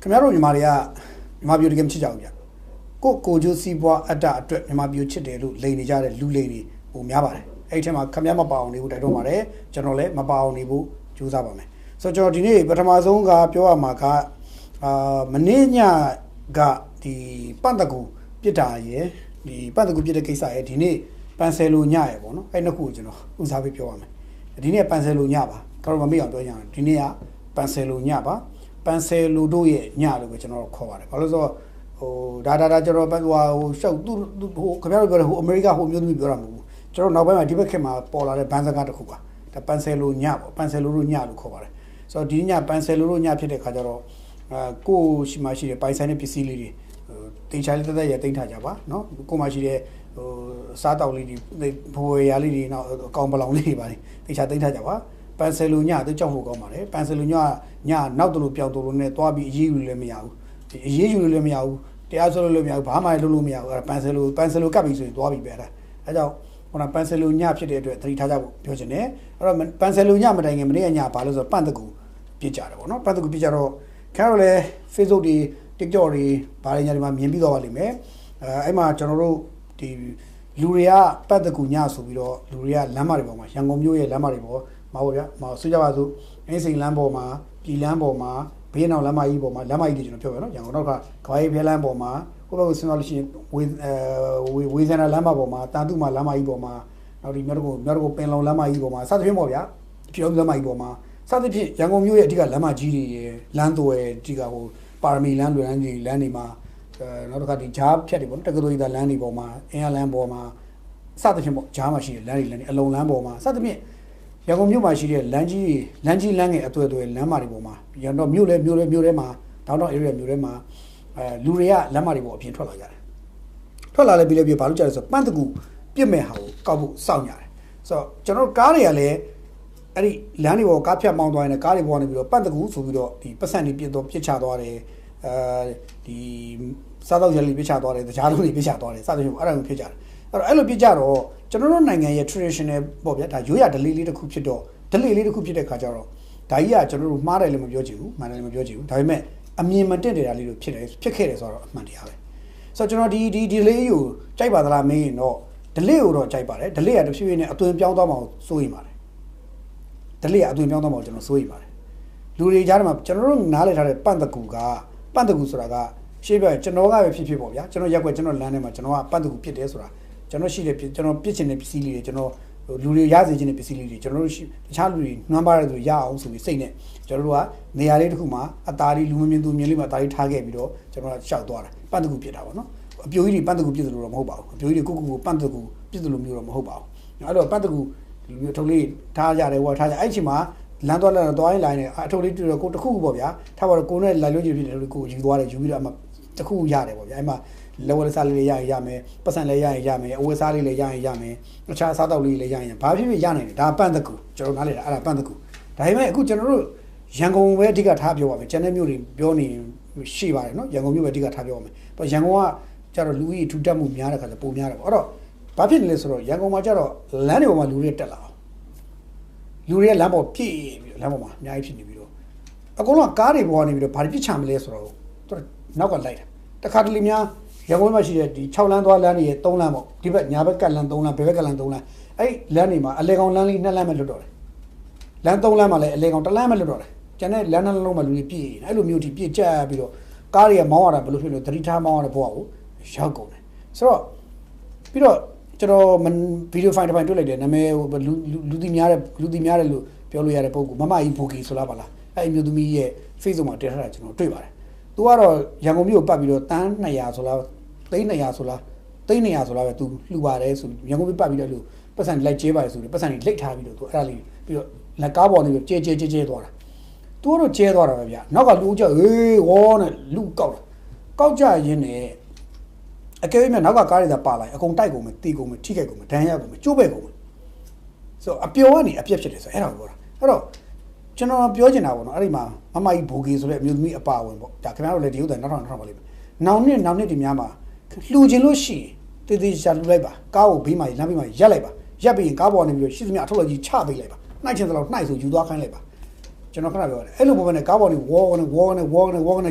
ခင်ဗျားတို့ညီမတွေကညီမပြိုတကယ်မချစ်ကြဘူးဗျကိုကိုကျိုးစီးပွားအတ္တအတွက်ညီမပြိုချစ်တယ်လို့လိန်နေကြတဲ့လူလိန်တွေပုံများပါတယ်အဲ့ဒီထဲမှာခင်ဗျားမပါအောင်နေဖို့တိုက်တွန်းပါတယ်ကျွန်တော်လည်းမပါအောင်နေဖို့ကြိုးစားပါမယ်ဆိုတော့ကျွန်တော်ဒီနေ့ပထမဆုံးကပြောရမှာကအာမနေ့ညကဒီပန့်တကူပြစ်တာရယ်ဒီပန့်တကူပြစ်တဲ့ကိစ္စရယ်ဒီနေ့ပန်ဆယ်လိုညရယ်ပေါ့နော်အဲ့နှစ်ခုကိုကျွန်တော်ဦးစားပေးပြောရမယ်ဒီနေ့ပန်ဆယ်လိုညပါကတော့မမေ့အောင်ပြောကြအောင်ဒီနေ့ကပန်ဆယ်လိုညပါ ပန်ဆယ်လူတို့ရဲ့ညလို့ပဲကျွန်တော်တို့ခေါ်ပါတယ်။ဘာလို့လဲဆိုတော့ဟိုဒါဒါဒါကျွန်တော်ပန်ဟိုဟိုရှောက်သူဟိုခင်ဗျားတို့ပြောတဲ့ဟိုအမေရိကဟိုမျိုးသမီးပြောတာမဟုတ်ဘူး။ကျွန်တော်နောက်ပိုင်းမှာဒီဘက်ခေတ်မှာပေါ်လာတဲ့ဘန်စကားတစ်ခုပါ။ဒါပန်ဆယ်လူညပေါ့ပန်ဆယ်လူတို့ညလို့ခေါ်ပါတယ်။ဆိုတော့ဒီညပန်ဆယ်လူတို့ညဖြစ်တဲ့ခါကျတော့အာကိုရှိမှရှိတဲ့ပိုင်ဆိုင်တဲ့ပစ္စည်းလေးတွေဟိုတင်ချာလေးတက်တက်ရတင်ထားကြပါနော်။ကိုမှရှိတဲ့ဟိုစားတောက်လေးတွေဘိုးရလေးတွေနောက်အကောင်ပလောင်လေးတွေပါတင်ချာတင်ထားကြပါ။ ပန်ဆယ်လူညသူကြောက်ဖို့ကောင်းပါတယ်ပန်ဆယ်လူညညနောက်တလူပြောက်တလူနဲ့သွားပြီးအေးအေးယူလည်းမရဘူးဒီအေးအေးယူလည်းမရဘူးတရားစွဲလို့လည်းမရဘူးဘာမှလည်းလုပ်လို့မရဘူးအဲ့ဒါပန်ဆယ်လူပန်ဆယ်လူကပ်ပြီးဆိုရင်သွားပြီးပဲအဲ့ဒါအဲကြောင့်ဟိုကပန်ဆယ်လူညဖြစ်တဲ့အတွက်သတိထားကြဖို့ပြောချင်တယ်အဲ့တော့ပန်ဆယ်လူညမတိုင်ခင်မနေ့ကညဘာလို့ဆိုတော့ပန့်တကူပြစ်ကြတယ်ပေါ့နော်ပန့်တကူပြစ်ကြတော့ခင်ဗျားတို့လည်း Facebook တွေ TikTok တွေဘာတွေညာတွေမှာမြင်ပြီးတော့ပါလိမ့်မယ်အဲအဲ့မှာကျွန်တော်တို့ဒီလူတွေကပတ်တကူညဆိုပြီးတော့လူတွေကလမ်းမတွေပေါ်မှာရန်ကုန်မြို့ရဲ့လမ်းမတွေပေါ် မှာပေါ့ဗျာမဟုတ်ဆိုကြပါစို့အင်းစိန်လမ်းပေါ်မှာပြည်လမ်းပေါ်မှာဘေးနောက်လမ်းမကြီးပေါ်မှာလမ်းမကြီးတွေကျွန်တော်ပြောပြနော်ရန်ကုန်တော့ကကဘာကြီးဖဲလမ်းပေါ်မှာဟိုဘက်ကဆင်းသွားလို့ရှိရင်ဝေအဲဝေဇနာလမ်းမပေါ်မှာတာတုမာလမ်းမကြီးပေါ်မှာနောက်ဒီမြောက်တကုမြောက်တကုပင်လုံလမ်းမကြီးပေါ်မှာစသဖြင့်ပေါ့ဗျာပြောလမ်းမကြီးပေါ်မှာစသဖြင့်ရန်ကုန်မြို့ရဲ့အဓိကလမ်းမကြီးတွေရယ်လမ်းတော်ရဲ့အဓိကဟိုပါရမီလမ်းတွေလမ်းကြီးလမ်းတွေမှာအဲနောက်တစ်ခါဒီဂျားဖြတ်တွေပေါ့နော်တက္ကသိုလ်ကြီးသားလမ်းတွေပေါ်မှာအင်းရလမ်းပေါ်မှာစသဖြင့်ပေါ့ဂျားမှာရှိတဲ့လမ်းတွေလမ်းတွေအလုံလမ်းပေါ်မှာစသဖြင့် ရန်ကုန်မြို့မှာရှိတဲ့လမ်းကြီးလမ်းကြီးလမ်းငယ်အသွဲအသွဲလမ်းမတွေပေါ်မှာရန်တော့မြို့လဲမြို့လဲမြို့ထဲမှာတောင်တောင် area မြို့ထဲမှာအဲလူတွေကလမ်းမတွေပေါ်အပြင်ထွက်လာကြတယ်ထွက်လာလဲပြီးလဲပြီးဘာလို့ကြလဲဆိုတော့ပန့်တကူပြစ်မဲ့ဟာကိုကောက်ဖို့စောင့်ကြတယ်ဆိုတော့ကျွန်တော်တို့ကားတွေကလည်းအဲ့ဒီလမ်းတွေပေါ်ကားဖြတ်မောင်းသွားရင်လည်းကားတွေပေါ်ကနေပြီးတော့ပန့်တကူဆိုပြီးတော့ဒီပတ်စံတွေပြစ်တော့ပြစ်ချသွားတယ်အဲဒီစားတော့ရလေးပြစ်ချသွားတယ်တခြားလုံးတွေပြစ်ချသွားတယ်စသဖြင့်အဲ့ဒါမျိုးဖြစ်ကြတယ်အဲ့ တော့အဲ့လိုပြစ်ကြတော့ကျွန်တော်တို့နိုင်ငံရဲ့ traditional ပေါ့ဗျာဒါရိုးရ delay လေးတစ်ခုဖြစ်တော့ delay လေးတစ်ခုဖြစ်တဲ့ခါကျတော့ဒါကြီးကကျွန်တော်တို့မှားတယ်လည်းမပြောချင်ဘူးမှန်တယ်လည်းမပြောချင်ဘူးဒါပေမဲ့အမြင်မတက်နေတာလေးတို့ဖြစ်တယ်ဖြစ်ခဲ့တယ်ဆိုတော့အမှန်တရားပဲဆိုတော့ကျွန်တော်ဒီဒီ delay ကိုကြိုက်ပါသလားမင်းရင်တော့ delay ကိုတော့ကြိုက်ပါတယ် delay ကတဖြည်းဖြည်းနဲ့အသွင်ပြောင်းသွားမှစိုးရင်ပါတယ် delay ကအသွင်ပြောင်းသွားမှကျွန်တော်စိုးရင်ပါတယ်လူတွေကြားထဲမှာကျွန်တော်တို့နားလည်ထားတဲ့ပန့်တကူကပန့်တကူဆိုတာကရှေ့ပြကျွန်တော်ကပဲဖြစ်ဖြစ်ပေါ့ဗျာကျွန်တော်ရက်ွက်ကျွန်တော်လမ်းထဲမှာကျွန်တော်ကပန့်တကူဖြစ်တယ်ဆိုတာ ကျွန်တော်ရှိတဲ့ကျွန်တော်ပြစ်ချင်တဲ့ပစ္စည်းလေးတွေကျွန်တော်လူတွေရစေချင်တဲ့ပစ္စည်းလေးတွေကျွန်တော်တို့ရှိတခြားလူတွေနှမ်းပါတဲ့သူတွေရအောင်ဆိုပြီးစိတ်နဲ့ကျွန်တော်တို့ကနေရာလေးတစ်ခုမှာအသားလေးလူမမြင်သူမြင်လေးမှာအသားလေးထားခဲ့ပြီးတော့ကျွန်တော်ကရှောက်သွားတာပန့်တကူဖြစ်တာပေါ့နော်အပြိုကြီးတွေပန့်တကူပြစ်တယ်လို့တော့မဟုတ်ပါဘူးအပြိုကြီးတွေကိုကိုကိုပန့်တကူပြစ်တယ်လို့မျိုးတော့မဟုတ်ပါဘူးအဲ့တော့ပန့်တကူလူမျိုးထုံလေးထားကြတယ်ဟောထားကြအဲ့ချိန်မှာလမ်းသွားလမ်းသွားရင်လိုင်းနေအထုပ်လေးတွေ့တော့ကိုတစ်ခုခုပေါ့ဗျာထားပါတော့ကိုနဲ့လိုက်လို့ကြည့်ဖြစ်တယ်လို့ကိုယူသွားတယ်ယူပြီးတော့အမှ တစ်ခုရတယ်ပေါ့ဗျာအဲ့မှာလောဝလစားလေးလေးရရင်ရမယ်ပတ်စံလေးရရင်ရမယ်အဝတ်စားလေးလေးရရင်ရမယ်တခြားစားတောက်လေးလေးရရင်ဘာဖြစ်ဖြစ်ရနိုင်တယ်ဒါပန့်တကူကျွန်တော်နားလေတာအဲ့ဒါပန့်တကူဒါပေမဲ့အခုကျွန်တော်တို့ရန်ကုန်ပဲအဓိကထားပြောပါမယ်ကျန်တဲ့မြို့တွေပြောနေရှိပါတယ်နော်ရန်ကုန်မြို့ပဲအဓိကထားပြောပါမယ်ဘာရန်ကုန်ကကျတော့လူကြီးထူတက်မှုများတဲ့ခါကျပုံများတယ်ပေါ့အဲ့တော့ဘာဖြစ်နေလဲဆိုတော့ရန်ကုန်မှာကျတော့လမ်းတွေပေါ်မှာလူတွေတက်လာအောင်လူတွေကလမ်းပေါ်ပြည့်ပြီးလမ်းပေါ်မှာအများကြီးဖြစ်နေပြီးတော့အကုန်လုံးကားတွေပေါ်နေပြီးတော့ဘာတွေပြစ်ချမလဲဆိုတော့သူ နောက်ကလိုက်တာတခါတလေများရန်ကုန်မှာရှိတဲ့ဒီ6လမ်းသွားလမ်းတွေရဲ့3လမ်းပေါ့ဒီဘက်ညာဘက်ကလမ်း3လမ်းဘယ်ဘက်ကလမ်း3လမ်းအဲ့လမ်းတွေမှာအလေကောင်လမ်းလေး2လမ်းပဲလွတ်တော့တယ်လမ်း3လမ်းမှာလည်းအလေကောင်1လမ်းပဲလွတ်တော့တယ်ကျန်တဲ့လမ်းနှလုံးမှာလူတွေပြည့်နေအဲ့လိုမျိုးထိပြည့်ကျက်ပြီးတော့ကားတွေကမောင်းရတာဘယ်လိုဖြစ်လို့သတိထားမောင်းရတဲ့ဘဝကိုရောက်ကုန်တယ်ဆိုတော့ပြီးတော့ကျွန်တော်ဗီဒီယိုဖိုင်တစ်ဖိုင်တွေ့လိုက်တယ်နာမည်ဟိုလူလူသိများတဲ့လူသိများတယ်လို့ပြောလို့ရတဲ့ပုံကမမကြီးဘူကီဆိုလားပါလားအဲ့အမျိုးသမီးရဲ့ Facebook မှာတင်ထားတာကျွန်တော်တွေ့ပါတယ် သူကတော့ရန်ကုန်မြို့ကိုပတ်ပြီးတော့တန်း200ဆိုလားသိန်း200ဆိုလားသိန်း200ဆိုလားပဲသူလှူပါတယ်ဆိုရန်ကုန်မြို့ပတ်ပြီးတော့လူပတ်စံလိုက်ကျဲပါတယ်ဆိုပြီးပတ်စံကြီးလိတ်ထားပြီးတော့သူအဲ့ဒါလေးပြီးတော့လက်ကားပေါ်နေပြီးကျဲကျဲကျဲကျဲသွားတာသူကတော့ကျဲသွားတာပဲဗျာနောက်ကလူကြောက်ဟေးဝေါနဲ့လူကောက်တာကောက်ကြရင်းနဲ့အကယ်၍နောက်ကကားတွေသာပါလာရင်အကုန်တိုက်ကုန်မယ်တီကုန်မယ်ထိခိုက်ကုန်မယ်ဒဏ်ရာကုန်မယ်ကျိုးပဲကုန်မယ်ဆိုတော့အပျော်ကနေအပြက်ဖြစ်တယ်ဆိုအဲ့ဒါကိုပြောတာအဲ့တော့ ကျွန်တော်ပြောချင်တာပေါ့နော်အဲ့ဒီမှာမမကြီးဘူဂီဆိုတဲ့အမျိုးသမီးအပါဝင်ပေါ့ဒါခင်ဗျားတို့လည်းဒီဥစ္စာနောက်ထောင်နောက်ထောင်ပါလိမ့်မယ်နောင်နှစ်နောင်နှစ်ဒီများမှာလှူခြင်းလို့ရှိရင်တည်တည်ချာလှူလိုက်ပါကားကိုဘေးမှာလမ်းဘေးမှာရက်လိုက်ပါရက်ပြီးရင်ကားပေါ်နေပြီးတော့ရှိသမျှအထုပ်လိုက်ကြီးချပေးလိုက်ပါနှိုက်ချင်သလောက်နှိုက်ဆိုယူသွားခိုင်းလိုက်ပါကျွန်တော်ခဏပြောရတယ်အဲ့လိုပုံပဲနဲ့ကားပေါ်နေဝေါကနေဝေါကနေဝေါကနေဝေါကနေ